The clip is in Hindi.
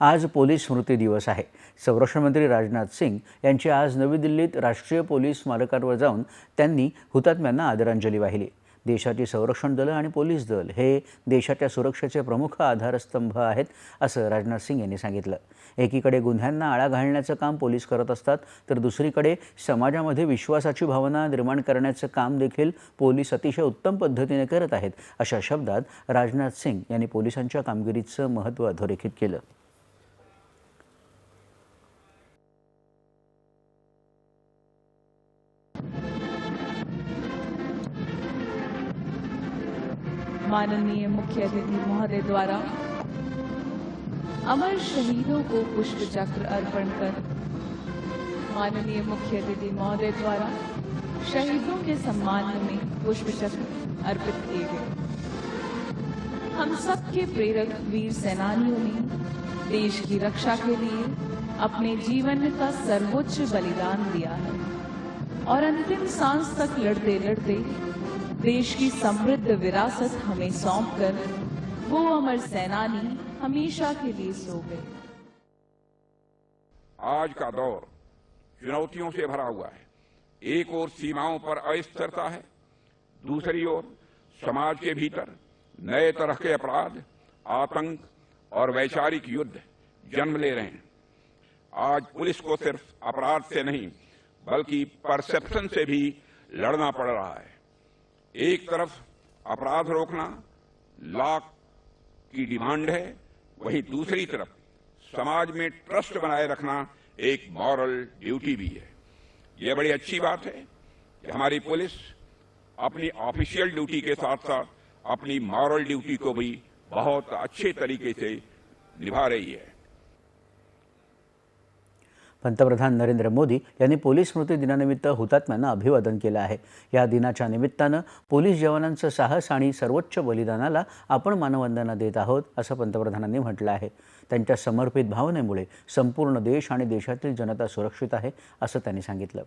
आज पोलीस स्मृती दिवस आहे. संरक्षण मंत्री राजनाथ सिंग यांची आज नवी दिल्लीत राष्ट्रीय पोलीस स्मारकावर जाऊन त्यांनी हुतात्म्यांना आदरांजली वाहिली. देशाची संरक्षण दलं आणि पोलीस दल हे देशाच्या सुरक्षेचे प्रमुख आधारस्तंभ आहेत असं राजनाथ सिंग यांनी सांगितलं. एकीकडे गुन्ह्यांना आळा घालण्याचं काम पोलीस करत असतात तर दुसरीकडे समाजामध्ये विश्वासाची भावना निर्माण करण्याचं काम देखील पोलीस अतिशय उत्तम पद्धतीने करत आहेत अशा शब्दात राजनाथ सिंग यांनी पोलिसांच्या कामगिरीचं महत्त्व अधोरेखित केलं. माननीय मुख्य अतिथि महोदय द्वारा अमर शहीदों को पुष्प चक्र अर्पण कर माननीय मुख्य अतिथि महोदय द्वारा शहीदों के सम्मान में पुष्प चक्र अर्पित किए गए। हम सबके प्रेरक वीर सेनानियों ने देश की रक्षा के लिए अपने जीवन का सर्वोच्च बलिदान दिया है और अंतिम सांस तक लड़ते लड़ते देश की समृद्ध विरासत हमें सौंप कर वो अमर सेनानी हमेशा के लिए सो गए। आज का दौर चुनौतियों से भरा हुआ है। एक ओर सीमाओं पर अस्थिरता है, दूसरी ओर समाज के भीतर नए तरह के अपराध, आतंक और वैचारिक युद्ध जन्म ले रहे हैं। आज पुलिस को सिर्फ़ अपराध से नहीं, बल्कि परसेप्शन से भी लड़ना पड़ रहा है। एक तरफ़ अपराध रोकना, लाख की डिमांड है, वहीं दूसरी तरफ़ समाज में ट्रस्ट बनाए रखना एक मॉरल ड्यूटी भी है। यह बड़ी अच्छी बात है कि हमारी पुलिस अपनी ऑफिशियल ड्यूटी के साथ साथ अपनी मॉरल ड्यूटी को भी बहुत अच्छे तरीके से निभा रही है। पंतप्रधान नरेंद्र मोदी यांनी पोलीस स्मृती दिनानिमित्त हुतात्म्यांना अभिवादन केलं आहे. या दिनाच्या निमित्तानं पोलीस जवानांचं साहस आणि सर्वोच्च बलिदानाला आपण मानवंदना देत आहोत असं पंतप्रधानांनी म्हटलं आहे. त्यांच्या समर्पित भावनेमुळे संपूर्ण देश आणि देशातील जनता सुरक्षित आहे असं त्यांनी सांगितलं.